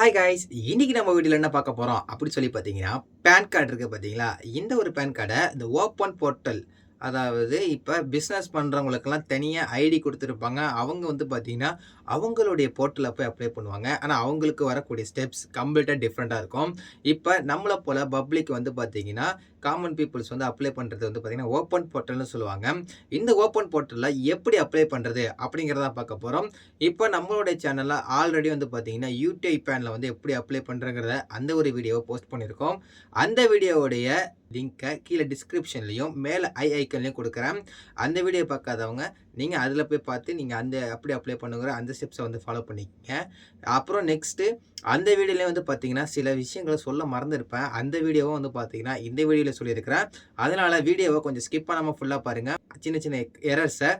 Hi guys இன்றைக்கி நம்ம வீட்டில் என்ன பார்க்க போகிறோம் அப்படி சொல்லி பார்த்தீங்கன்னா பேன் கார்டு இருக்குது பார்த்தீங்களா? இந்த ஒரு பேன் கார்டை இந்த ஓப்பன் போர்ட்டல் அதாவது இப்போ பிஸ்னஸ் பண்ணுறவங்களுக்கெல்லாம் தனியாக ஐடி கொடுத்துருப்பாங்க. அவங்க வந்து பார்த்தீங்கன்னா அவங்களுடைய போர்ட்டலில் போய் அப்ளை பண்ணுவாங்க. ஆனால் அவங்களுக்கு வரக்கூடிய ஸ்டெப்ஸ் கம்ப்ளீட்டாக டிஃப்ரெண்ட்டாக இருக்கும். இப்போ நம்மளை போல் பப்ளிக் வந்து பார்த்தீங்கன்னா காமன் பீப்புள்ஸ் வந்து அப்ளை பண்ணுறது வந்து பார்த்தீங்கன்னா ஓப்பன் போர்ட்டல்னு சொல்லுவாங்க. இந்த ஓப்பன் போர்ட்டலில் எப்படி அப்ளை பண்ணுறது அப்படிங்கிறத பார்க்க போகிறோம் இப்போ நம்மளுடைய சேனலில் ஆல்ரெடி வந்து பார்த்திங்கன்னா யூடிஐ பேனில் வந்து எப்படி அப்ளை பண்ணுறங்கிறத அந்த ஒரு வீடியோவை போஸ்ட் பண்ணியிருக்கோம். அந்த வீடியோவுடைய லிங்க்கை கீழே டிஸ்கிரிப்ஷன்லையும் மேலே ஐ ஐக்கன்லையும் கொடுக்குறேன். அந்த வீடியோ பார்க்காதவங்க நீங்கள் அதில் போய் பார்த்து நீங்கள் அந்த அப்படி அப்ளை பண்ணுங்கிற அந்த ஸ்டெப்ஸை வந்து ஃபாலோ பண்ணிக்கங்க. அப்புறம் நெக்ஸ்ட்டு அந்த வீடியோலேயே வந்து பார்த்தீங்கன்னா சில விஷயங்களை சொல்ல மறந்துருப்பேன். அந்த வீடியோவும் வந்து பார்த்தீங்கன்னா இந்த வீடியோவில் சொல்லியிருக்கிறேன். அதனால் வீடியோவை கொஞ்சம் ஸ்கிப் பண்ணாமல் ஃபுல்லாக பாருங்கள் சின்ன சின்ன எரர்ஸை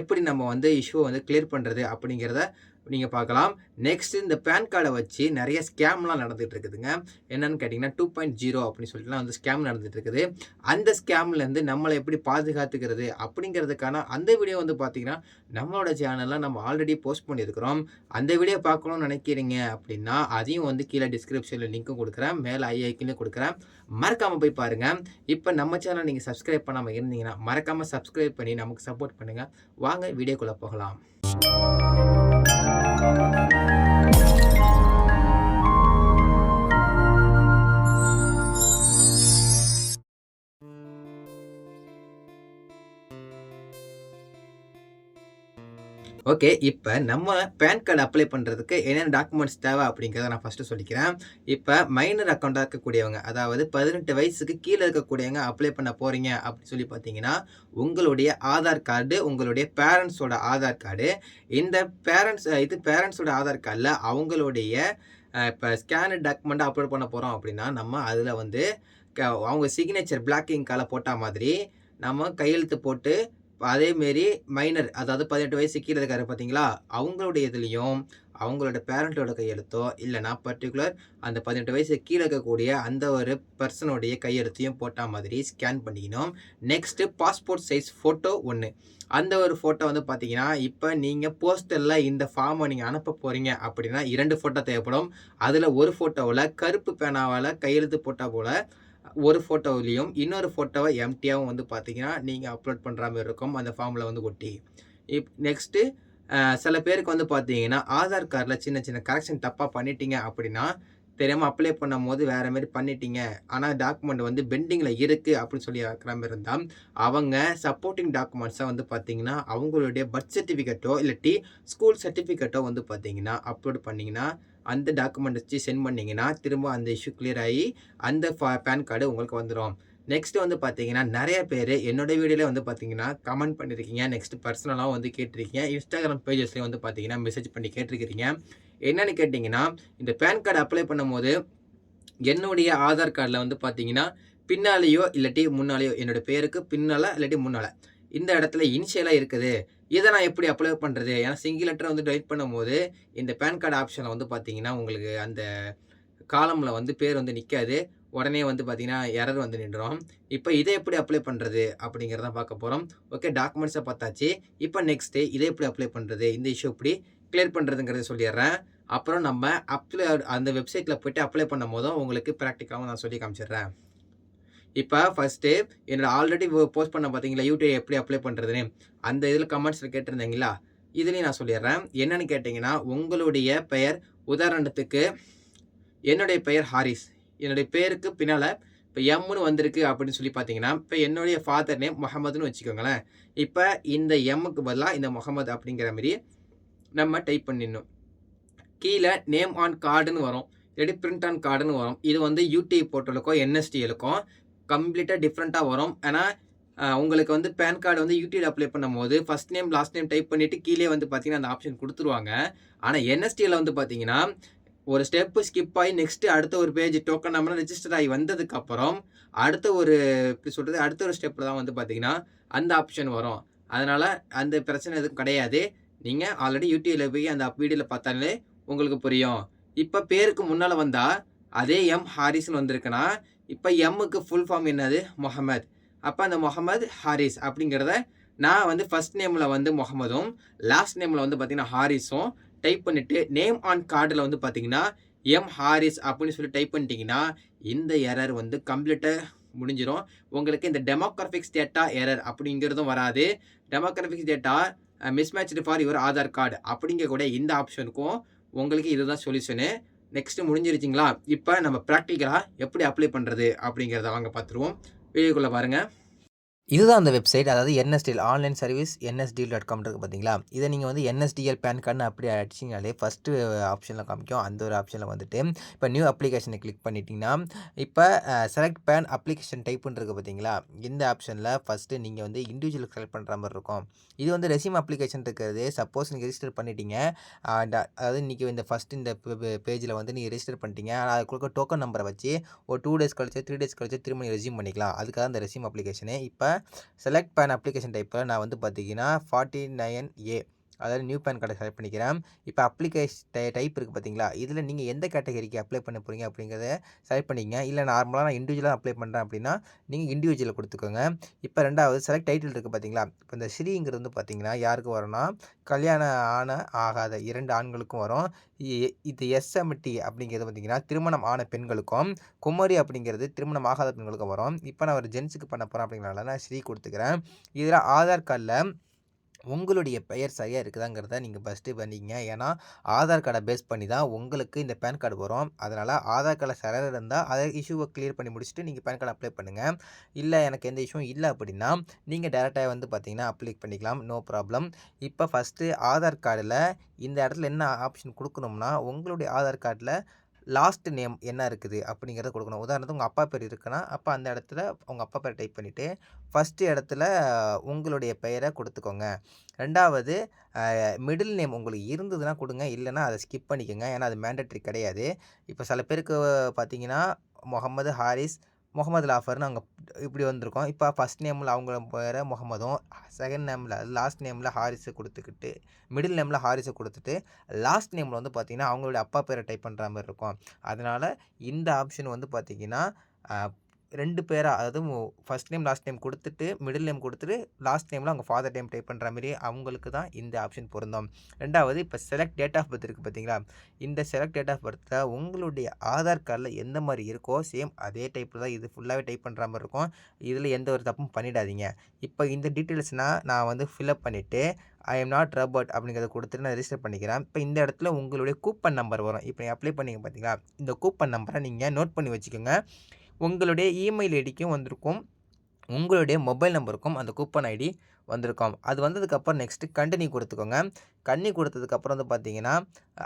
எப்படி நம்ம வந்து இஷ்யூவை வந்து கிளியர் பண்ணுறது அப்படிங்கிறத நீங்கள் பார்க்கலாம். நெக்ஸ்ட் இந்த பேன் கார்டை வச்சு நிறைய ஸ்கேம்லாம் நடந்துகிட்டு இருக்குதுங்க. என்னன்னு கேட்டிங்கன்னா டூ பாயிண்ட் ஜீரோ அப்படின்னு சொல்லிட்டுலாம் வந்து ஸ்கேம் நடந்துகிட்டு இருக்குது. அந்த ஸ்கேம்லேருந்து நம்மளை எப்படி பாதுகாத்துக்கிறது அப்படிங்கிறதுக்கான அந்த வீடியோ வந்து பார்த்தீங்கன்னா நம்மளோட சேனலில் நம்ம ஆல்ரெடி போஸ்ட் பண்ணியிருக்கிறோம். அந்த வீடியோ பார்க்கணும்னு நினைக்கிறீங்க அப்படின்னா அதையும் வந்து கீழே டிஸ்கிரிப்ஷனில் லிங்க்கும் கொடுக்குறேன். மேலே ஐஐக்கிலையும் கொடுக்குறேன். மறக்காமல் போய் பாருங்கள் இப்போ நம்ம சேனல் நீங்கள் சப்ஸ்கிரைப் பண்ணாமல் இருந்தீங்கன்னா மறக்காமல் சப்ஸ்கிரைப் பண்ணி நமக்கு சப்போர்ட் பண்ணுங்கள் வாங்க வீடியோக்குள்ளே போகலாம். Música ஓகே இப்போ நம்ம பேன் கார்டு அப்ளை பண்ணுறதுக்கு என்னென்ன டாக்குமெண்ட்ஸ் தேவை அப்படிங்கிறத நான் ஃபஸ்ட்டு சொல்லிக்கிறேன். இப்போ மைனர் அக்கௌண்ட்டாக இருக்கக்கூடியவங்க அதாவது பதினெட்டு வயசுக்கு கீழே இருக்கக்கூடியவங்க அப்ளை பண்ண போகிறீங்க அப்படின்னு சொல்லி பார்த்தீங்கன்னா உங்களுடைய ஆதார் கார்டு உங்களுடைய பேரண்ட்ஸோட ஆதார் கார்டு இந்த பேரண்ட்ஸ் இது பேரண்ட்ஸோட ஆதார் கார்டில் அவங்களுடைய இப்போ ஸ்கேனு டாக்குமெண்ட்டை அப்லோட் பண்ண போகிறோம் அப்படின்னா நம்ம அதில் வந்து க அவங்க சிக்னேச்சர் பிளாக் இங்கால் போட்ட மாதிரி நம்ம கையெழுத்து போட்டு அதேமாரி மைனர் அதாவது பதினெட்டு வயசு கீழே இருக்காரு பார்த்தீங்களா அவங்களுடைய இதுலேயும் அவங்களோட பேரண்ட்டோட கையெழுத்தோ இல்லைனா பர்டிகுலர் அந்த பதினெட்டு வயசு கீழே இருக்கக்கூடிய அந்த ஒரு பர்சனுடைய கையெழுத்தையும் போட்ட மாதிரி ஸ்கேன் பண்ணிக்கணும். நெக்ஸ்ட்டு பாஸ்போர்ட் சைஸ் ஃபோட்டோ ஒன்று அந்த ஒரு ஃபோட்டோ வந்து பார்த்தீங்கன்னா இப்போ நீங்கள் போஸ்டரில் இந்த ஃபார்மை நீங்கள் அனுப்ப போகிறீங்க அப்படின்னா இரண்டு ஃபோட்டோ தேவைப்படும். அதில் ஒரு ஃபோட்டோவில் கருப்பு பேனாவால் கையெழுத்து போட்டால் போல் ஒரு ஃபோட்டோவிலையும் இன்னொரு ஃபோட்டோவை எம்டியாகவும் வந்து பார்த்தீங்கன்னா நீங்கள் அப்லோட் பண்ணுற மாதிரி இருக்கும். அந்த ஃபார்மில் வந்து ஒட்டி. இப் நெக்ஸ்ட்டு சில பேருக்கு வந்து பார்த்தீங்கன்னா ஆதார் கார்டில் சின்ன சின்ன கரெக்ஷன் தப்பாக பண்ணிட்டீங்க அப்படின்னா தெரியாமல் அப்ளை பண்ணும் போது வேறு மாதிரி பண்ணிட்டீங்க. ஆனால் டாக்குமெண்ட் வந்து பெண்டிங்கில் இருக்குது அப்படின்னு சொல்லி இருக்கிற மாதிரி இருந்தால் அவங்க சப்போர்ட்டிங் டாக்குமெண்ட்ஸாக வந்து பார்த்தீங்கன்னா அவங்களுடைய பர்த் சர்டிஃபிகேட்டோ இல்லாட்டி ஸ்கூல் சர்டிஃபிகேட்டோ வந்து பார்த்தீங்கன்னா அப்லோட் பண்ணிங்கன்னா அந்த டாக்குமெண்ட் வச்சு சென்ட் பண்ணிங்கன்னா திரும்ப அந்த இஷ்யூ கிளியர் ஆகி அந்த பேன் கார்டு உங்களுக்கு வந்துடும் நெக்ஸ்ட் வந்து பார்த்தீங்கன்னா நிறைய பேர் என்னோட வீடியோவில் வந்து பார்த்தீங்கன்னா கமெண்ட் பண்ணியிருக்கீங்க நெக்ஸ்ட் பர்சனலாகவும் வந்து கேட்டிருக்கீங்க. இன்ஸ்டாகிராம் பேஜஸ்லேயும் வந்து பார்த்தீங்கன்னா மெசேஜ் பண்ணி கேட்டிருக்கிறீங்க. என்னென்னு கேட்டிங்கன்னா இந்த பேன் கார்டு அப்ளை பண்ணும்போது என்னுடைய ஆதார் கார்டில் வந்து பார்த்தீங்கன்னா பின்னாலேயோ இல்லாட்டி முன்னாலேயோ என்னோடய பேருக்கு பின்னால் இல்லாட்டி முன்னால் இந்த இடத்துல இனிஷியலாக இருக்குது. இதை நான் எப்படி அப்ளை பண்ணுறது ஏன்னா சிங்கிள் லெட்டர் வந்து டைப் பண்ணும்போது இந்த பேன் கார்டு ஆப்ஷனில் வந்து பார்த்தீங்கன்னா உங்களுக்கு அந்த காலமில் வந்து பேர் வந்து நிற்காது உடனே வந்து பார்த்தீங்கன்னா எரர் வந்து நின்றோம் இப்போ இதை எப்படி அப்ளை பண்ணுறது அப்படிங்கிறத பார்க்க போகிறோம் ஓகே டாக்குமெண்ட்ஸை பார்த்தாச்சு. இப்போ நெக்ஸ்ட்டு இதை எப்படி அப்ளை பண்ணுறது இந்த இஷ்யூ எப்படி கிளியர் பண்ணுறதுங்கிறத சொல்லிடுறேன். அப்புறம் நம்ம அப்ளை அந்த வெப்சைட்டில் போய்ட்டு அப்ளை பண்ணும் போதும் உங்களுக்கு ப்ராக்டிக்காகவும் நான் சொல்லி காமிச்சிடுறேன். இப்போ ஃபஸ்ட்டு என்னோடய ஆல்ரெடி போஸ்ட் பண்ண பார்த்தீங்களா யூடியூப் எப்படி அப்ளை பண்ணுறதுன்னு அந்த இதில் கமெண்ட்ஸில் கேட்டிருந்தீங்களா இதுலேயும் நான் சொல்லிடுறேன். என்னென்னு கேட்டிங்கன்னா உங்களுடைய பெயர் உதாரணத்துக்கு என்னுடைய பெயர் ஹாரிஸ். என்னுடைய பேருக்கு பின்னால் இப்போ எம்னு வந்திருக்கு அப்படின்னு சொல்லி பார்த்தீங்கன்னா இப்போ என்னுடைய ஃபாதர் நேம் முகமதுன்னு வச்சுக்கோங்களேன். இப்போ இந்த எம்முக்கு பதிலாக இந்த முகமது அப்படிங்கிற மாதிரி நம்ம டைப் பண்ணிடணும். கீழே நேம் ஆன் கார்டுன்னு வரும். இல்லாட்டி பிரிண்ட் ஆன் கார்டுன்னு வரும். இது வந்து யூடிஐ போர்ட்டலுக்கும் என்எஸ்டிஎலுக்கும் கம்ப்ளீட்டாக டிஃப்ரெண்ட்டாக வரும். ஏன்னா உங்களுக்கு வந்து பேன் கார்டு வந்து யூடிஐ அப்ளை பண்ணும்போது first name last name type பண்ணிவிட்டு கீழே வந்து பார்த்தீங்கன்னா அந்த ஆப்ஷன் கொடுத்துருவாங்க. ஆனால் என்எஸ்டியில் வந்து பார்த்தீங்கன்னா ஒரு ஸ்டெப்பு ஸ்கிப் ஆகி நெக்ஸ்ட்டு அடுத்த ஒரு பேஜ் டோக்கன் நம்பர் ரெஜிஸ்டர் ஆகி வந்ததுக்கப்புறம் அடுத்த ஒரு எப்படி சொல்கிறது அடுத்த ஒரு ஸ்டெப்பில் தான் வந்து பார்த்தீங்கன்னா அந்த ஆப்ஷன் வரும். அதனால் அந்த பிரச்சனை எதுவும் கிடையாது. நீங்கள் ஆல்ரெடி யூடியூபில் போய் அந்த வீடியோவில் பார்த்தாலே உங்களுக்கு புரியும். இப்போ பேருக்கு முன்னால் வந்தால் அதே எம் ஹாரிஸ்னு வந்திருக்குன்னா இப்போ எம்முக்கு ஃபுல் ஃபார்ம் என்னது? முகமது. அப்போ அந்த முகமது ஹாரிஸ் அப்படிங்கிறத நான் வந்து ஃபஸ்ட் நேமில் வந்து முகமதும் லாஸ்ட் நேமில் வந்து பார்த்திங்கன்னா ஹாரிஸும் டைப் பண்ணிவிட்டு நேம் ஆன் கார்டில் வந்து பார்த்தீங்கன்னா எம் ஹாரிஸ் அப்படின்னு சொல்லி டைப் பண்ணிட்டீங்கன்னா இந்த எரர் வந்து கம்ப்ளீட்டாக முடிஞ்சிடும் உங்களுக்கு இந்த டெமோக்ராஃபிக்ஸ் டேட்டா எரர் அப்படிங்கிறதும் வராது. Demographics data mismatched for your Aadhaar card அப்படிங்கக்கூடிய இந்த ஆப்ஷனுக்கும் உங்களுக்கு இதுதான் சொல்யூஷனு நெக்ஸ்ட்டு முடிஞ்சிருச்சிங்களா? இப்போ நம்ம ப்ராக்டிக்கலாக எப்படி அப்ளை பண்ணுறது அப்படிங்கிறத வாங்க பார்த்துருவோம் வீடியோக்குள்ளே பாருங்கள் இதுதான் அந்த வெப்சைட் அதாவது NSDL online service NSDL dot com இருக்குது பார்த்தீங்களா இதை நீங்கள் வந்து என்எஸ்டிஎல் பேன் கார்டு அப்படி அடிச்சிங்கனாலே ஃபஸ்ட்டு ஆப்ஷனில் காமிக்கும். அந்த ஒரு ஆப்ஷனில் வந்துட்டு இப்போ நியூ அப்ளிகேஷனை கிளிக் பண்ணிட்டீங்கன்னா இப்போ செலக்ட் பேன் அப்ளிகேஷன் டைப்புன்னு இருக்குது பார்த்தீங்களா இந்த ஆப்ஷனில் ஃபஸ்ட்டு நீங்கள் வந்து இண்டிவிஜுவல் செலக்ட் பண்ணுற மாதிரி இருக்கும். இது வந்து ரெசியூம் அப்ளிகேஷன் இருக்கிறது. சப்போஸ் நீங்கள் ரெஜிஸ்டர் பண்ணிட்டீங்க அதாவது இன்றைக்கி இந்த ஃபஸ்ட் இந்த பேஜில் வந்து நீங்கள் ரெஜிஸ்டர் பண்ணிட்டீங்க. அதுக்குள்ள டோக்கன் நம்பரை வச்சு ஒரு டூ டேஸ் கழிச்சு த்ரீ டேஸ் கழிச்சு திரும்ப நீங்கள் ரெசியூம் பண்ணிக்கலாம். அதுக்காக அந்த ரெசியூம் அப்ளிகேஷனு இப்போ செலக்ட் பேன் அப்ளிகேஷன் டைப்பில் நான் வந்து பார்த்தீங்கன்னா ஃபார்ட்டி நைன் ஏ அதாவது நியூ பேன் கார்டை செலக்ட் பண்ணிக்கிறேன். இப்போ அப்ளிகேஷன் டை டைப் இருக்குது பார்த்தீங்களா இதில் நீங்கள் எந்த கேட்டகரிக்கு அப்ளை பண்ண போகிறீங்க அப்படிங்கிறத செலக்ட் பண்ணிக்கங்க இல்லை நார்மலாக நான் இண்டிவிஜுவலாக அப்ளை பண்ணுறேன் அப்படின்னா நீங்கள் இண்டிவிஜுவலில் கொடுத்துக்கோங்க. இப்போ ரெண்டாவது செலக்ட் டைட்டில் இருக்குது பார்த்தீங்களா இப்போ இந்த ஸ்ரீங்கிறது வந்து பார்த்தீங்கன்னா யாருக்கு வரும்னா கல்யாணம் ஆன ஆகாத இரண்டு ஆண்களுக்கும் வரும். இ- இது எஸ்எம்டி அப்படிங்கிறது பார்த்தீங்கன்னா திருமணம் ஆன பெண்களுக்கும் குமரி அப்படிங்கிறது திருமணம் ஆகாத பெண்களுக்கும் வரும். இப்போ நான் ஒரு ஜென்ஸுக்கு பண்ண போகிறேன் அப்படிங்கிறனால நான் ஸ்ரீ கொடுத்துக்கிறேன். இதில் ஆதார் கார்டில் உங்களுடைய பெயர் சரியாக இருக்குதாங்கிறத நீங்கள் ஃபஸ்ட்டு பண்ணிங்க. ஏன்னா ஆதார் கார்டை பேஸ் பண்ணி தான் உங்களுக்கு இந்த பேன் கார்டு வரும். அதனால் ஆதார் கார்டில் சரியாக இருந்தால் அதை இஷ்யூவை க்ளியர் பண்ணி முடிச்சுட்டு நீங்கள் பேன் கார்டு அப்ளை பண்ணுங்கள் இல்லை எனக்கு எந்த இஷ்யூ இல்லை அப்படின்னா நீங்கள் டேரெக்டாக வந்து பார்த்தீங்கன்னா அப்ளை பண்ணிக்கலாம். நோ ப்ராப்ளம் இப்போ ஃபஸ்ட்டு ஆதார் கார்டில் இந்த இடத்துல என்ன ஆப்ஷன் கொடுக்கணும்னா உங்களுடைய ஆதார் கார்டில் லாஸ்ட் நேம் என்ன இருக்குது அப்படிங்கிறத கொடுக்கணும். உதாரணத்துக்கு உங்கள் அப்பா பேர் இருக்குன்னா அப்போ அந்த இடத்துல உங்கள் அப்பா பேர் டைப் பண்ணிவிட்டு ஃபஸ்ட்டு இடத்துல உங்களுடைய பெயரை கொடுத்துக்கோங்க. ரெண்டாவது மிடில் நேம் உங்களுக்கு இருந்ததுன்னா கொடுங்க. இல்லைன்னா அதை ஸ்கிப் பண்ணிக்கோங்க. ஏன்னா அது மேண்டட்ரி கிடையாது. இப்போ சில பேருக்கு பார்த்தீங்கன்னா முகமது ஹாரிஸ் முகமது லாஃபர்னு அங்கே இப்படி வந்திருக்கோம். இப்போ ஃபஸ்ட் நேமில் அவங்க பேர முகமதும் செகண்ட் நேமில் லாஸ்ட் நேமில் ஹாரிஸை கொடுத்துக்கிட்டு மிடில் நேமில் ஹாரிஸை கொடுத்துட்டு லாஸ்ட் நேமில் வந்து பார்த்திங்கன்னா அவங்களுடைய அப்பா பேரை டைப் பண்ணுற மாதிரி இருக்கும். அதனால் இந்த ஆப்ஷன் வந்து பார்த்திங்கன்னா ரெண்டு பேராக அதாவது ஃபஸ்ட் நேம் லாஸ்ட் நேம் கொடுத்துட்டு மிடில் நேம் கொடுத்துட்டு லாஸ்ட் நேமில் அவங்க ஃபாதர் நேம் டைப் பண்ணுற மாதிரி அவங்களுக்கு தான் இந்த ஆப்ஷன் பொருந்தும். ரெண்டாவது இப்போ செலக்ட் டேட் ஆஃப் பர்த் இருக்குது பார்த்தீங்களா இந்த செலக்ட் டேட் ஆஃப் பர்த்தில் உங்களுடைய ஆதார் கார்டில் எந்த மாதிரி இருக்கோ சேம் அதே டைப்பில் தான் இது ஃபுல்லாகவே டைப் பண்ணுற மாதிரி இருக்கும். இதில் எந்த ஒரு தப்பும் பண்ணிடாதீங்க. இப்போ இந்த டீட்டெயில்ஸ்னால் நான் வந்து ஃபில்அப் பண்ணிவிட்டு ஐ எம் நாட் ரபர்ட் அப்படிங்கிறத கொடுத்துட்டு நான் ரெஜிஸ்டர் பண்ணிக்கிறேன். இப்போ இந்த இடத்துல உங்களுடைய கூப்பன் நம்பர் வரும். இப்போ நீங்கள் அப்ளை பண்ணிங்க பார்த்தீங்களா இந்த கூப்பன் நம்பரை நீங்கள் நோட் பண்ணி வச்சுக்கோங்க. உங்களுடைய இமெயில் ஐடிக்கும் வந்திருக்கும். உங்களுடைய மொபைல் நம்பருக்கும் அந்த கூப்பன் ஐடி வந்திருக்கும். அது வந்ததுக்கப்புறம் நெக்ஸ்ட்டு கண்டினியூ கொடுத்துக்கோங்க. கண்ணி கொடுத்ததுக்கப்புறம் வந்து பார்த்தீங்கன்னா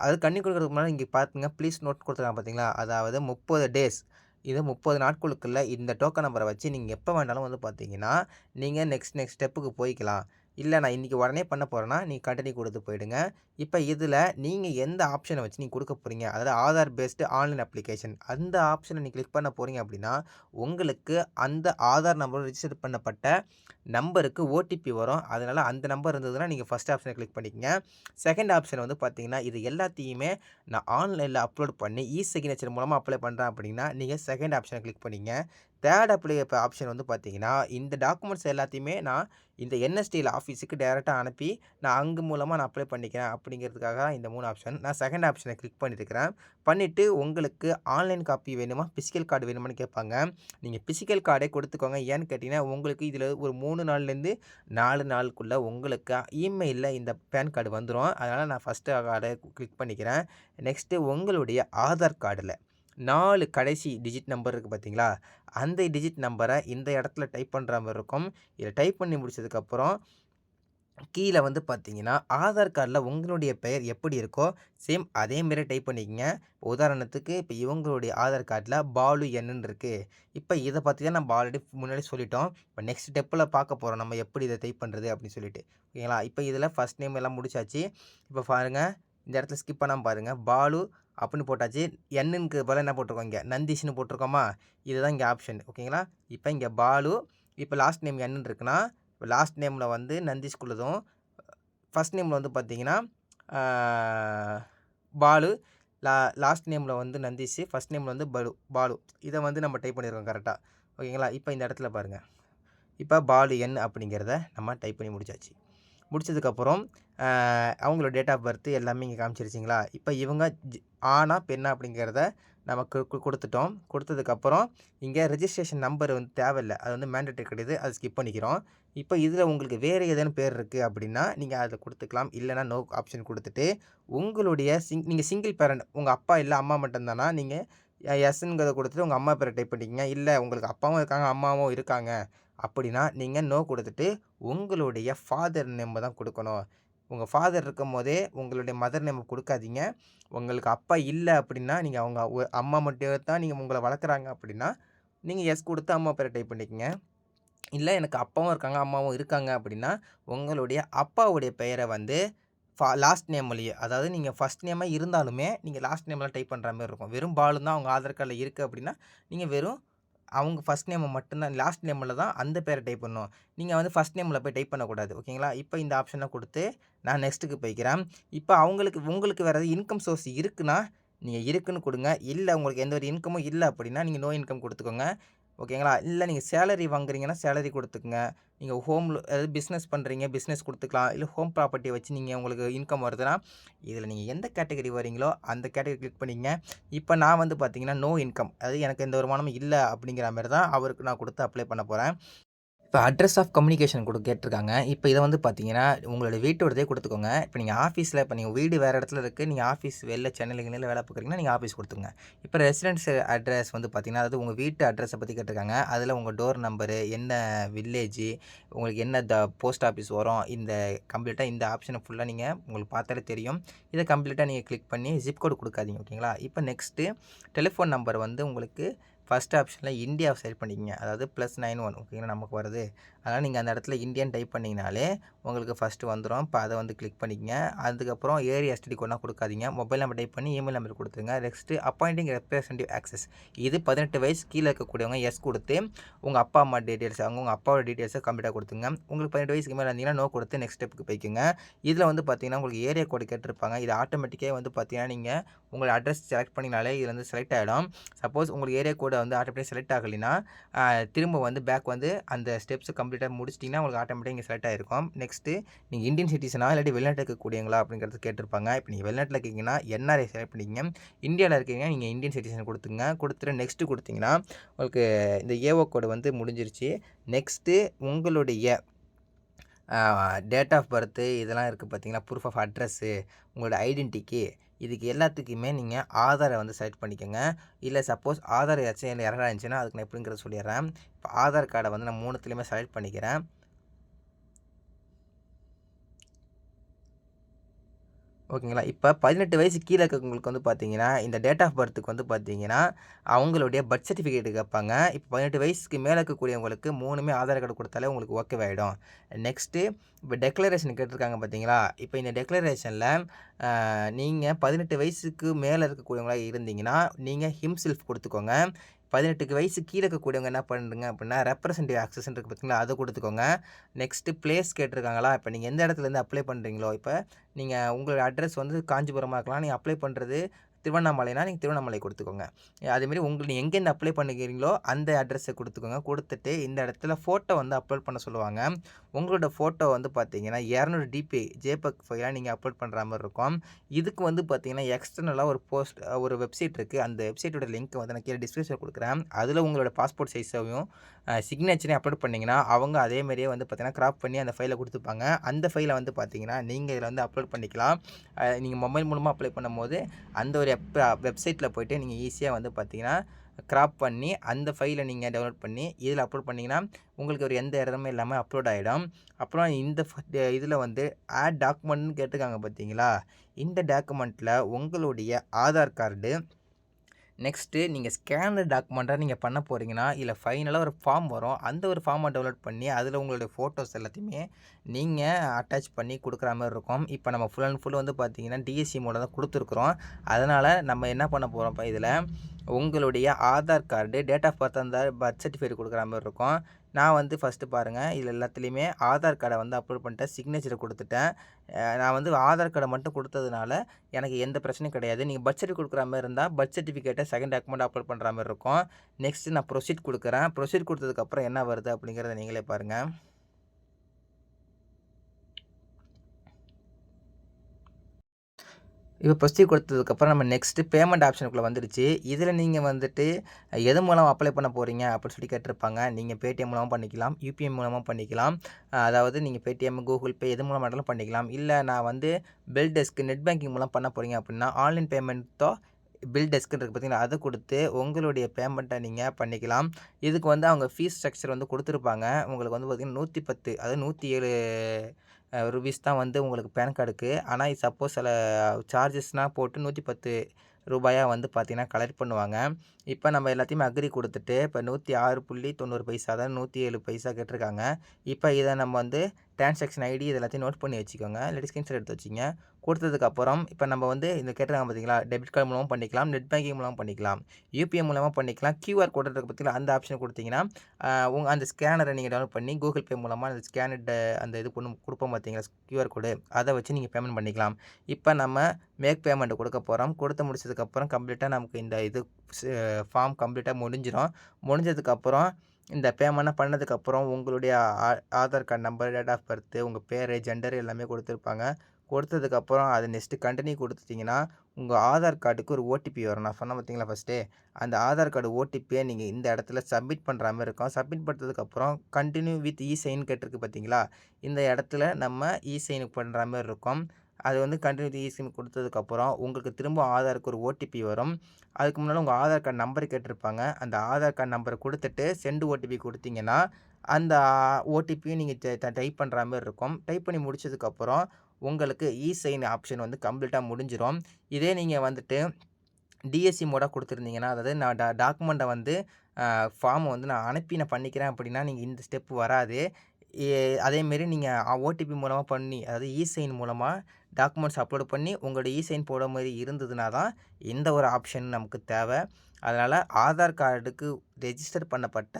அது கண்ணி கொடுக்குறதுக்கு முன்னாடி இங்கே பார்த்துங்க ப்ளீஸ் நோட் கொடுத்துருக்காங்க பார்த்தீங்களா அதாவது முப்பது டேஸ் இது முப்பது நாட்களுக்குள்ள இந்த டோக்கன் நம்பரை வச்சு நீங்கள் எப்போ வேணாலும் வந்து பார்த்தீங்கன்னா நீங்கள் நெக்ஸ்ட் நெக்ஸ்ட் ஸ்டெப்புக்கு போய்க்கலாம். இல்லை நான் இன்றைக்கி உடனே பண்ண போகிறேன்னா நீங்கள் கண்டினியூ கொடுத்து போயிடுங்க. இப்போ இதில் நீங்கள் எந்த ஆப்ஷனை வச்சு நீங்கள் கொடுக்க போகிறீங்க அதாவது ஆதார் பேஸ்டு ஆன்லைன் அப்ளிகேஷன் அந்த ஆப்ஷனை நீங்கள் கிளிக் பண்ண போகிறீங்க அப்படின்னா உங்களுக்கு அந்த ஆதார் நம்பர் ரிஜிஸ்டர் பண்ணப்பட்ட நம்பருக்கு ஓடிபி வரும். அதனால் அந்த நம்பர் இருந்ததுன்னா நீங்கள் ஃபஸ்ட் ஆப்ஷனை கிளிக் பண்ணிக்கங்க. செகண்ட் ஆப்ஷன் வந்து பார்த்தீங்கன்னா இது எல்லாத்தையுமே நான் ஆன்லைனில் அப்லோட் பண்ணி இ சிக்னேச்சர் மூலமாக அப்ளை பண்ணுறேன் அப்படின்னா நீங்கள் செகண்ட் ஆப்ஷனை கிளிக் பண்ணிங்க தேர்ட் அப்ளை இப்போ ஆப்ஷன் வந்து பார்த்தீங்கன்னா இந்த டாக்குமெண்ட்ஸ் எல்லாத்தையுமே நான் இந்த என்எஸ்டியில் ஆஃபீஸுக்கு டேரெக்டாக அனுப்பி நான் அங்கே மூலமாக நான் அப்ளை பண்ணிக்கிறேன் அப்படிங்கிறதுக்காக தான் இந்த மூணு ஆப்ஷன் நான் செகண்ட் ஆப்ஷனை கிளிக் பண்ணியிருக்கிறேன் பண்ணிவிட்டு உங்களுக்கு ஆன்லைன் காப்பி வேணுமா பிசிக்கல் கார்டு வேணுமான்னு கேட்பாங்க. நீங்கள் பிசிக்கல் கார்டே கொடுத்துக்கோங்க. ஏன்னு கேட்டிங்கன்னா உங்களுக்கு இதில் ஒரு மூணு நாள்லேருந்து நாலு நாளுக்குள்ளே உங்களுக்கு இமெயிலில் இந்த பேன் கார்டு வந்துடும் அதனால் நான் ஃபஸ்ட்டு கார்டை கிளிக் பண்ணிக்கிறேன். நெக்ஸ்ட்டு உங்களுடைய ஆதார் கார்டில் நாலு கடைசி டிஜிட் நம்பர் இருக்குது பார்த்தீங்களா? அந்த டிஜிட் நம்பரை இந்த இடத்துல டைப் பண்ணுற மாதிரி இருக்கும். இதை டைப் பண்ணி முடிச்சதுக்கப்புறம் கீழே வந்து பார்த்தீங்கன்னா ஆதார் கார்டில் உங்களுடைய பெயர் எப்படி இருக்கோ சேம் அதே மாரி டைப் பண்ணிக்கோங்க. உதாரணத்துக்கு இப்போ இவங்களுடைய ஆதார் கார்டில் பாலு என்னன்னு இருக்குது இப்போ இதை பற்றி தான் நம்ம ஆல்ரெடி முன்னாடி சொல்லிட்டோம். இப்போ நெக்ஸ்ட் ஸ்டெப்பில் பார்க்க போகிறோம் நம்ம எப்படி இதை டைப் பண்ணுறது அப்படின்னு சொல்லிட்டு. ஓகேங்களா? இப்போ இதில் ஃபஸ்ட் நேம் எல்லாம் முடிச்சாச்சு. இப்போ பாருங்கள் இந்த இடத்துல ஸ்கிப் பண்ணாமல் பாருங்கள் பாலு அப்படின்னு போட்டாச்சு. என்னுக்கு பதில் என்ன போட்டிருக்கோம் இங்கே? நந்தீஷ்னு போட்டிருக்கோமா? இதுதான் இங்கே ஆப்ஷன் ஓகேங்களா இப்போ இங்கே பாலு இப்போ லாஸ்ட் நேம் என்னன்னு இருக்குன்னா இப்போ லாஸ்ட் நேமில் வந்து நந்திஷ்குள்ளதும் ஃபஸ்ட் நேமில் வந்து பார்த்தீங்கன்னா பாலு லா லாஸ்ட் நேமில் வந்து நந்தீஷ் ஃபஸ்ட் நேமில் வந்து பலு பாலு. இதை வந்து நம்ம டைப் பண்ணியிருக்கோம் கரெக்டாக ஓகேங்களா இப்போ இந்த இடத்துல பாருங்கள் இப்போ பாலு என் அப்படிங்கிறத நம்ம டைப் பண்ணி முடிச்சாச்சு. முடிச்சதுக்கப்புறம் அவங்களோட டேட் ஆஃப் பர்த் எல்லாமே இங்கே காமிச்சிருச்சிங்களா இப்போ இவங்க ஆனா பெண்ணா அப்படிங்கிறத நமக்கு கொடுத்துட்டோம் கொடுத்ததுக்கப்புறம் இங்கே ரெஜிஸ்ட்ரேஷன் நம்பர் வந்து தேவையில்ல. அது வந்து மேண்டேட்டரி கிடையாது. அது ஸ்கிப் பண்ணிக்கிறோம். இப்போ இதில் உங்களுக்கு வேறு ஏதேனும் பேர் இருக்குது அப்படின்னா, நீங்கள் அதில் கொடுத்துக்கலாம் இல்லைனா நோ ஆப்ஷன் கொடுத்துட்டு உங்களுடைய சிங் நீங்கள் சிங்கிள் பேரண்ட் உங்கள் அப்பா இல்லை அம்மா மட்டும் நீங்கள் எஸ்ங்கிறத கொடுத்துட்டு உங்கள் அம்மா பேரை டைப் பண்ணிக்கங்க. இல்லை உங்களுக்கு அப்பாவும் இருக்காங்க, அம்மாவும் இருக்காங்க அப்படின்னா, நீங்கள் நோ கொடுத்துட்டு உங்களுடைய ஃபாதர் நேம் தான் கொடுக்கணும் உங்கள் ஃபாதர் இருக்கும்போதே உங்களுடைய மதர் நேம் கொடுக்காதீங்க உங்களுக்கு அப்பா இல்லை அப்படின்னா, நீங்கள் அவங்க அம்மா மட்டும் தான் நீங்கள் உங்களை வளர்க்குறாங்க அப்படின்னா, நீங்கள் எஸ் கொடுத்து அம்மா பேரை டைப் பண்ணிக்கங்க. இல்லை எனக்கு அப்பாவும் இருக்காங்க, அம்மாவும் இருக்காங்க அப்படின்னா, உங்களுடைய அப்பாவுடைய பெயரை வந்து ஃபா லாஸ்ட் நேம்லேயே அதாவது நீங்கள் ஃபர்ஸ்ட் நேமாக இருந்தாலுமே, நீங்கள் லாஸ்ட் நேம்லாம் டைப் பண்ணுற மாதிரி இருக்கும். வெறும் பாலும் தான் அவங்க ஆதார் கார்டில் இருக்குது அப்படின்னா, நீங்கள் வெறும் அவங்க ஃபஸ்ட் நேமை மட்டும்தான் லாஸ்ட் நேமில் தான் அந்த பேரை டைப் பண்ணணும். நீங்கள் வந்து ஃபஸ்ட் நேமில் போய் டைப் பண்ணக்கூடாது. ஓகேங்களா? இப்போ இந்த ஆப்ஷனை கொடுத்து நான் நெக்ஸ்ட்டுக்கு போய்க்கிறேன். இப்போ அவங்களுக்கு உங்களுக்கு வேறு ஏதாவது இன்கம் சோர்ஸ் இருக்குன்னா, நீங்கள் இருக்குன்னு கொடுங்க இல்லை உங்களுக்கு எந்த ஒரு இன்கமும் இல்லை அப்படின்னா, நீங்கள் நோ இன்கம் கொடுத்துக்கோங்க ஓகேங்களா? இல்லை நீங்கள் சேலரி வாங்குறீங்கன்னா, சேலரி கொடுத்துக்குங்க. நீங்கள் ஹோம் அதாவது பிஸ்னஸ் பண்ணுறீங்க பிஸ்னஸ் கொடுத்துக்கலாம். இல்லை ஹோம் ப்ராப்பர்ட்டி வச்சு நீங்கள் உங்களுக்கு இன்கம் வருதுன்னா, இதில் நீங்கள் எந்த கேட்டகரி வரீங்களோ, அந்த கேட்டகரி கிளிக் பண்ணிங்க. இப்போ நான் வந்து பார்த்தீங்கன்னா, நோ இன்கம். அதாவது எனக்கு எந்த வருமானமும் இல்லை அப்படிங்கிற மாதிரி தான் அவருக்கு நான் கொடுத்து அப்ளை பண்ண போகிறேன் இப்போ அட்ரஸ் ஆஃப் கம்யூனிகேஷன் கொடு கேட்டிருக்காங்க. இப்போ இதை வந்து பார்த்தீங்கன்னா, உங்களோட வீட்டோடதே கொடுத்துக்கோங்க இப்போ நீங்கள் ஆஃபீஸில் இப்போ நீங்கள் வீடு வேறு இடத்துல இருக்குது நீங்கள் ஆஃபீஸ் வெளில சென்னையில் கின்னையில வேலை பார்க்குறீங்கன்னா, நீங்கள் ஆஃபீஸ் கொடுத்துங்க இப்போ ரெசிடென்ஸ் அட்ரஸ் வந்து பார்த்தீங்கன்னா, அதாவது உங்கள் வீட்டு அட்ரஸை பற்றி கேட்டிருக்காங்க. அதில் உங்கள் டோர் நம்பரு, என்ன வில்லேஜ், உங்களுக்கு என்ன த போஸ்ட் ஆஃபீஸ் வரும். இந்த கம்ப்ளீட்டாக இந்த ஆப்ஷனை ஃபுல்லாக நீங்கள் உங்களுக்கு பார்த்தாலே தெரியும். இதை கம்ப்ளீட்டாக நீங்கள் கிளிக் பண்ணி ஜிப் கோட் கொடுக்காதீங்க ஓகேங்களா? இப்போ நெக்ஸ்ட்டு டெலிஃபோன் நம்பர் வந்து உங்களுக்கு ஃபர்ஸ்ட் ஆப்ஷனில் இந்தியாவை செலக்ட் பண்ணிக்கங்க. அதாவது +91 ஓகேங்களா? நமக்கு வருது. அதனால் நீங்கள் அந்த இடத்துல இந்தியன் டைப் பண்ணிங்கனாலே உங்களுக்கு ஃபர்ஸ்ட்டு வந்துடும் இப்போ அதை வந்து கிளிக் பண்ணிக்கங்க. அதுக்கப்புறம் ஏரி எஸ்டிடி கோட்லாம் கொடுக்காதீங்க. மொபைல் நம்பர் டைப் பண்ணி இமெயில் நம்பர் கொடுத்துருங்க. நெக்ஸ்ட்டு அப்பாயிண்டிங் ரெப்ரசன்டேட்டிவ் ஆக்சஸ் இது 18 வயசு கீழே இருக்கக்கூடியவங்க எஸ் கொடுத்து உங்கள் அப்பா, அம்மா டீட்டெயில்ஸ் அவங்க உங்கள் அப்பாவோட டீட்டெயில்ஸை கம்ப்ளீட்டாக கொடுத்துங்க உங்களுக்கு 18 வயசுக்கு மேலே இருந்தீங்கன்னா, நோ கொடுத்து நெக்ஸ்ட் ஸ்டெப்புக்கு போய்க்குங்க. இதில் வந்து பார்த்தீங்கன்னா, உங்களுக்கு ஏரியா கோடு கேட்டிருப்பாங்க. இது ஆட்டோமேட்டிக்காக வந்து பார்த்தீங்கன்னா, நீங்கள் உங்கள் அட்ரஸ் செலக்ட் பண்ணினாலே இதில் வந்து செலக்ட் ஆகிடும் சப்போஸ் உங்களுக்கு ஏரியா கோடை வந்து ஆட்டோமேட்டிக் செலக்ட் ஆகலைன்னா, திரும்ப வந்து பேக் வந்து அந்த ஸ்டெப்ஸ் கம்ப்ளீட்டாக முடிச்சிட்டீங்கன்னா, உங்களுக்கு ஆட்டோமேட்டிக்காக இங்கே செலக்ட் ஆகிருக்கும் நெக்ஸ்ட்டு நீங்கள் இந்தியன் சிட்டிசனா இல்லாட்டி வெளிநாட்டில் இருக்கக்கூடியங்களா அப்படிங்கிறது கேட்டிருப்பாங்க. இப்போ நீங்கள் வெளிநாட்டில் இருக்கீங்கன்னா, என்ஆர்ஐ செலக்ட் பண்ணிக்கிங்க இந்தியாவில் இருக்கீங்கன்னா, நீங்கள் இந்தியன் சிட்டிசன் கொடுத்துங்க கொடுத்துட்டு நெக்ஸ்ட்டு கொடுத்தீங்கன்னா உங்களுக்கு இந்த ஏஓ கோடு வந்து முடிஞ்சிருச்சு. நெக்ஸ்ட்டு உங்களுடைய டேட் ஆஃப் பர்த்து இதெல்லாம் இருக்குது பார்த்தீங்களா? ப்ரூஃப் ஆஃப் அட்ரஸ்ஸு உங்களோட ஐடென்டிட்டி இதுக்கு எல்லாத்துக்குமே நீங்கள் ஆதாரை வந்து செலக்ட் பண்ணிக்கங்க. இல்லை சப்போஸ் ஆதார் ஏதாச்சும் எரரா இருந்துச்சுன்னா, அதுக்கு நான் எப்படிங்கிறத சொல்லிடுறேன் இப்போ ஆதார் கார்டை வந்து நான் மூணுத்துலேயுமே செலக்ட் பண்ணிக்கிறேன். ஓகேங்களா? இப்போ பதினெட்டு வயசு கீழே இருக்கிறவங்களுக்கு வந்து பார்த்தீங்கன்னா, இந்த டேட் ஆஃப் பர்த்துக்கு வந்து பார்த்தீங்கன்னா, அவங்களுடைய பர்த் சர்டிஃபிகேட் கேட்பாங்க. இப்போ 18 வயசுக்கு மேலே இருக்கக்கூடியவங்களுக்கு மூணுமே ஆதார் கார்டு கொடுத்தாலே உங்களுக்கு ஓகேவாயிடும். நெக்ஸ்ட்டு இப்போ டெக்ளரேஷன் கேட்டிருக்காங்க பார்த்தீங்களா? இப்போ இந்த டெக்ளரேஷனில் நீங்கள் பதினெட்டு வயசுக்கு மேலே இருக்கக்கூடியவங்களாக இருந்தீங்கன்னா, நீங்கள் ஹிம் செல்ஃப் கொடுத்துக்கோங்க 18க்கு வயசு கீழே இருக்கக்கூடியவங்க என்ன பண்ணுங்க அப்படின்னா, ரெப்ரசன்டேட்டிவ் ஆக்சஸ் இருக்குது பார்த்திங்களா அதை கொடுத்துக்கோங்க நெக்ஸ்ட்டு பிளேஸ் கேட்டிருக்காங்களா? இப்போ நீங்கள் எந்த இடத்துலேருந்து அப்ளை பண்ணுறீங்களோ இப்போ நீங்கள் உங்களோட அட்ரஸ் வந்து காஞ்சிபுரமாக இருக்கலாம். நீங்கள் அப்ளை பண்ணுறது திருவண்ணாமலைனா, நீங்கள் திருவண்ணாமலை கொடுத்துக்கோங்க அதேமாரி உங்களுக்கு நீங்க எங்கேருந்து அப்ளை பண்ணிக்கிறீங்களோ, அந்த அட்ரஸை கொடுத்துக்கோங்க கொடுத்துட்டு இந்த இடத்துல ஃபோட்டோ வந்து அப்லோட் பண்ண சொல்லுவாங்க. உங்களோட ஃபோட்டோ வந்து பார்த்தீங்கன்னா, 200 டிபி ஜேபக் ஃபைலாக நீங்கள் அப்லோட் பண்ணுற மாதிரி இருக்கும். இதுக்கு வந்து பார்த்தீங்கன்னா, எக்ஸ்டர்னலாக ஒரு போஸ்ட் ஒரு வெப்சைட் இருக்குது அந்த வெப்சைட்டோட லிங்க் வந்து நான் கீழே டிஸ்கிரிப்ஷன் கொடுக்குறேன் அதில் உங்களோட பாஸ்போர்ட் சைஸையும், சிக்னேச்சரையும் அப்லோட் பண்ணிங்கன்னா அவங்க அதேமாரியே வந்து பார்த்தீங்கன்னா, கிராப் பண்ணி அந்த ஃபைலை கொடுத்துப்பாங்க அந்த ஃபைலை வந்து பார்த்தீங்கன்னா, நீங்கள் இதில் வந்து அப்லோட் பண்ணிக்கலாம். நீங்கள் மொபைல் மூலமாக அப்ளை பண்ணும்போது, அந்த ஒரு வெப் வெப்சைட்டில் போயிட்டு நீங்கள் ஈஸியாக வந்து பார்த்தீங்கன்னா, க்ராப் பண்ணி அந்த ஃபைலை நீங்கள் டவுன்லோட் பண்ணி, இதில் அப்லோட் பண்ணிங்கன்னா உங்களுக்கு ஒரு எந்த எரருமே இல்லாமல் அப்லோட் ஆகிடும் அப்புறம் இந்த இதில் வந்து ஆட் டாக்குமெண்ட்னு கேட்டிருக்காங்க பார்த்தீங்களா? இந்த டாக்குமெண்ட்டில் உங்களுடைய ஆதார் கார்டு, நெக்ஸ்ட்டு நீங்கள் ஸ்கேனு டாக்குமெண்ட்டாக நீங்கள் பண்ண போகிறீங்கன்னா இல்லை ஃபைனலாக ஒரு ஃபார்ம் வரும். அந்த ஒரு ஃபார்மை டவுன்லோட் பண்ணி, அதில் உங்களுடைய ஃபோட்டோஸ் எல்லாத்தையுமே நீங்கள் அட்டாச் பண்ணி கொடுக்குற மாதிரி இருக்கும். இப்போ நம்ம ஃபுல் அண்ட் ஃபுல் வந்து பார்த்தீங்கன்னா, டிஎஸ்சி மூலம் தான் கொடுத்துருக்குறோம் அதனால் நம்ம என்ன பண்ண போகிறோம் இப்போ இதில் உங்களுடைய Aadhaar card, date of birth அந்த பர்த் சர்டிஃபிகேட் கொடுக்குற மாதிரி இருக்கும். நான் வந்து ஃபர்ஸ்ட்டு பாருங்கள் இதில் எல்லாத்துலேயுமே ஆதார் கார்டை வந்து அப்லோட் பண்ணிட்டேன். சிக்னேச்சரை கொடுத்துட்டேன் நான் வந்து ஆதார் கார்டை மட்டும் கொடுத்ததுனால எனக்கு எந்த பிரச்சனையும் கிடையாது. நீங்கள் பர்த் சர்டிஃபிகேட் மாதிரி இருந்தால் பர்த் சர்டிஃபிகேட்டை செகண்ட் டாக்குமெண்ட் அப்லோட் பண்ணுற மாதிரி இருக்கும். நெக்ஸ்ட்டு நான் ப்ரொசீட் கொடுக்குறேன் ப்ரொசீட் கொடுத்ததுக்கப்புறம் என்ன வருது அப்படிங்கிறத நீங்களே பாருங்கள் இப்போ ஃபஸ்ட்டு கொடுத்ததுக்கப்புறம் நம்ம நெக்ஸ்ட்டு பேமெண்ட் ஆப்ஷனுக்குள்ளே வந்துடுச்சு இதில் நீங்கள் வந்துட்டு எது மூலம் அப்ளை பண்ண போகிறீங்க அப்படின்னு சொல்லி கேட்டிருப்பாங்க. நீங்கள் பேடிஎம் மூலமாக பண்ணிக்கலாம் யூபிஐ மூலமாக பண்ணிக்கலாம். அதாவது நீங்கள் பேடிஎம் கூகுள் பே எது மூலமாக இருந்தாலும் பண்ணிக்கலாம். இல்லை நான் வந்து பில் டெஸ்க் நெட் பேங்கிங் மூலம் பண்ண போகிறீங்க அப்படின்னா ஆன்லைன் பேமெண்ட்டோ பில் டெஸ்க்குன்னு இருக்குது அதை கொடுத்து உங்களுடைய பேமெண்ட்டை நீங்கள் பண்ணிக்கலாம். இதுக்கு வந்து அவங்க ஃபீஸ் ஸ்ட்ரக்சர் வந்து கொடுத்துருப்பாங்க. உங்களுக்கு வந்து பார்த்திங்கன்னா நூற்றி பத்து அதாவது நூற்றி ஏழு ருபீஸ் தான் வந்து உங்களுக்கு பேன் கார்டுக்கு ஆனால் சப்போஸ் சில சார்ஜஸ்னால் போட்டு நூற்றி பத்து ரூபாயாக வந்து பார்த்திங்கன்னா கலெக்ட் பண்ணுவாங்க. இப்போ நம்ம எல்லாத்தையுமே அக்ரி கொடுத்துட்டு இப்போ நூற்றி ஆறு புள்ளி தொண்ணூறு பைசா தான் நூற்றி ஏழு பைசா கேட்டிருக்காங்க. இப்போ இதை நம்ம வந்து டிரான்சாக்ஷன் ஐடி இது எல்லாத்தையும் நோட் பண்ணி வச்சுக்கோங்க. இல்லாட்டி ஸ்க்ரீன்ஷாட் எடுத்து வச்சிங்க. கொடுத்ததுக்கப்புறம் இப்போ நம்ம வந்து இந்த கேட்டிருக்காங்க பார்த்தீங்களா டெபிட் கார்டு மூலமாக பண்ணிக்கலாம் நெட் பேங்கிங் மூலமாக பண்ணிக்கலாம். யூபிஐ மூலமாக பண்ணிக்கலாம். கியூஆர் கோட் இருக்குது பார்த்தீங்களா அந்த ஆப்ஷன் கொடுத்தீங்கன்னா உங்கள் அந்த ஸ்கேனரை நீங்கள் டவுன்லோட் பண்ணி கூகுள் பே மூலமாக அந்த ஸ்கேனட் அந்த இது கொண்டு கொடுப்போம் பார்த்தீங்களா கியூஆர் கோடு அதை வச்சு நீங்கள் பேமெண்ட் பண்ணிக்கலாம். இப்போ நம்ம மேக் பேமெண்ட் கொடுக்க போகிறோம் கொடுத்து முடிச்சதுக்கப்புறம் கம்ப்ளீட்டாக நமக்கு இந்த இது ஃபார்ம் கம்ப்ளீட்டாக முடிஞ்சிடும் முடிஞ்சதுக்கப்புறம் இந்த பேமெண்ட்லாம் பண்ணதுக்கப்புறம் உங்களுடைய ஆ- Aadhaar card number date of birth உங்கள் பேர் ஜெண்டர் எல்லாமே கொடுத்துருப்பாங்க. கொடுத்ததுக்கப்புறம் அது நெக்ஸ்ட்டு கண்டினியூ கொடுத்துட்டிங்கன்னா உங்கள் ஆதார் கார்டுக்கு ஒரு ஓடிபி வரும். நான் சொன்னேன் பார்த்தீங்களா ஃபஸ்ட்டு அந்த ஆதார் கார்டு ஓடிபியை நீங்கள் இந்த இடத்துல சப்மிட் பண்ணுற மாதிரி இருக்கும். சப்மிட் பண்ணுறதுக்கப்புறம் கண்டினியூ வித் இ சைன் கேட்டிருக்கு பார்த்தீங்களா? இந்த இடத்துல நம்ம இ சைன் பண்ணுற மாதிரி இருக்கும். அது வந்து கண்டினியூ இசிம் கொடுத்ததுக்கப்புறம் உங்களுக்கு திரும்ப ஆதாருக்கு ஒரு ஓடிபி வரும். அதுக்கு முன்னால் உங்கள் ஆதார் கார்டு நம்பர் கேட்டிருப்பாங்க. அந்த ஆதார் கார்டு நம்பரை கொடுத்துட்டு செண்டு ஓடிபி கொடுத்தீங்கன்னா அந்த ஓடிபியும் நீங்கள் டைப் பண்ணுற மாதிரி இருக்கும். டைப் பண்ணி முடிச்சதுக்கப்புறம் உங்களுக்கு இ சைன் ஆப்ஷன் வந்து கம்ப்ளீட்டாக முடிஞ்சிடும் இதே நீங்கள் வந்துட்டு டிஎஸ்சி மோடாக கொடுத்துருந்தீங்கன்னா அதாவது நான் டா டாக்குமெண்ட்டை வந்து ஃபார்மை வந்து நான் அனுப்பி நான் பண்ணிக்கிறேன் அப்படின்னா நீங்கள் இந்த ஸ்டெப் வராது. ஏ- அதேமாரி நீங்கள் ஓடிபி மூலமாக பண்ணி அதாவது இ சைன் மூலமாக டாக்குமெண்ட்ஸ் அப்லோட் பண்ணி உங்களோட இசைன் போட மாதிரி இருந்ததுன்னா தான் இந்த ஒரு ஆப்ஷன் நமக்கு தேவை. அதனால் ஆதார் கார்டுக்கு ரெஜிஸ்டர் பண்ணப்பட்ட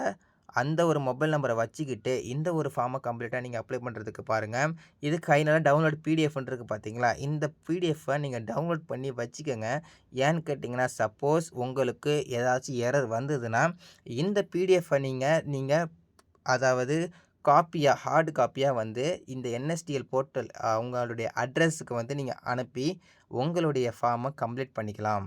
அந்த ஒரு மொபைல் நம்பரை வச்சுக்கிட்டு இந்த ஒரு ஃபார்மை கம்ப்ளீட்டாக நீங்கள் அப்ளை பண்ணுறதுக்கு பாருங்கள் இது கையினால் டவுன்லோட் பிடிஎஃப்னு பார்த்தீங்களா இந்த பிடிஎஃப்பை நீங்கள் டவுன்லோட் பண்ணி வச்சுக்கோங்க. ஏன்னு கேட்டிங்கன்னா சப்போஸ் உங்களுக்கு ஏதாச்சும் எரர் வந்ததுன்னா இந்த பிடிஎஃப்பை நீங்கள் நீங்கள் அதாவது காப்பியாக ஹார்டு காப்பியாக வந்து இந்த என்எஸ்டிஎல் போர்ட்டல் அவங்களுடைய அட்ரஸுக்கு வந்து நீங்கள் அனுப்பி உங்களுடைய ஃபார்மை கம்ப்ளீட் பண்ணிக்கலாம்.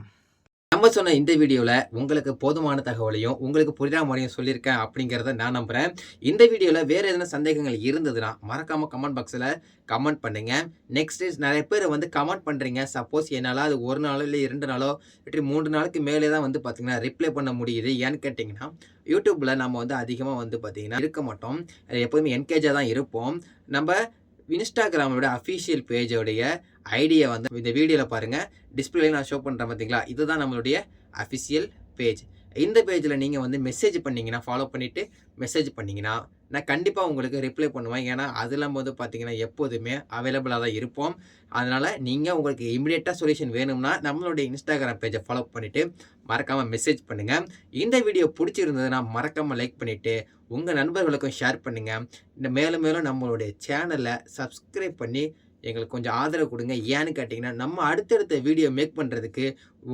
நம்ம சொன்ன இந்த வீடியோவில் உங்களுக்கு போதுமான தகவலையும் உங்களுக்கு புரிதா முறையும் சொல்லியிருக்கேன் அப்படிங்கிறத நான் நம்புகிறேன் இந்த வீடியோவில் வேறு எதனா சந்தேகங்கள் இருந்ததுன்னா மறக்காமல் கமெண்ட் பாக்ஸில் கமெண்ட் பண்ணுங்கள் நெக்ஸ்ட் நிறைய பேர் வந்து கமெண்ட் பண்ணுறீங்க சப்போஸ் என்னால் அது ஒரு நாளோ இல்லை இரண்டு நாளோ இப்படி மூன்று நாளுக்கு மேலே தான் வந்து பார்த்திங்கன்னா ரிப்ளை பண்ண முடியுது. ஏன்னு கேட்டிங்கன்னா யூடியூப்பில் நம்ம வந்து அதிகமாக வந்து பார்த்திங்கன்னா இருக்க மாட்டோம். எப்போதுமே என்கேஜாக தான் இருப்போம். நம்ம இன்ஸ்டாகிராமோட அஃபீஷியல் பேஜோடைய ஐடியை வந்து இந்த வீடியோவில் பாருங்கள் டிஸ்பிளே நான் ஷோ பண்ணுறேன் பார்த்தீங்களா இதுதான் நம்மளுடைய அஃபிஷியல் பேஜ் இந்த பேஜில் நீங்கள் வந்து மெசேஜ் பண்ணிங்கன்னா ஃபாலோ பண்ணிவிட்டு மெசேஜ் பண்ணிங்கன்னா நான் கண்டிப்பாக உங்களுக்கு ரிப்ளை பண்ணுவேன். ஏன்னா அதில் வந்து பார்த்தீங்கன்னா எப்போதுமே அவைலபிளாக தான் இருப்போம். அதனால் நீங்கள் உங்களுக்கு இமீடியட்டாக சொல்யூஷன் வேணும்னா நம்மளுடைய இன்ஸ்டாகிராம் பேஜை ஃபாலோ பண்ணிவிட்டு மறக்காமல் மெசேஜ் பண்ணுங்கள் இந்த வீடியோ பிடிச்சிருந்ததுன்னா மறக்காமல் லைக் பண்ணிவிட்டு உங்கள் நண்பர்களுக்கும் ஷேர் பண்ணுங்கள் இந்த மேலும் மேலும் நம்மளுடைய சேனலை சப்ஸ்கிரைப் பண்ணி எங்களுக்கு கொஞ்சம் ஆதரவு கொடுங்க. ஏன்னு கேட்டிங்கன்னா நம்ம அடுத்தடுத்த வீடியோ மேக் பண்ணுறதுக்கு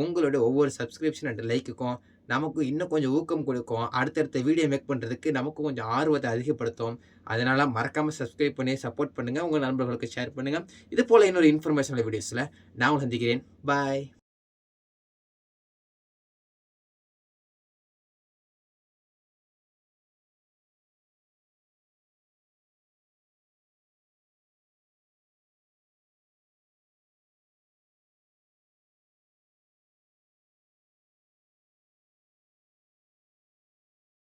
உங்களோட ஒவ்வொரு சப்ஸ்கிரிப்ஷன் அண்ட் லைக்குக்கும் நமக்கு இன்னும் கொஞ்சம் ஊக்கம் கொடுக்கும். அடுத்தடுத்த வீடியோ மேக் பண்ணுறதுக்கு நமக்கும் கொஞ்சம் ஆர்வத்தை அதிகப்படுத்தும். அதனால் மறக்காமல் சப்ஸ்கிரைப் பண்ணி சப்போர்ட் பண்ணுங்கள் உங்கள் நண்பர்களுக்கு ஷேர் பண்ணுங்கள் இது போல் இன்னொரு இன்ஃபர்மேஷனல் வீடியோஸில் நான் சந்திக்கிறேன். பாய்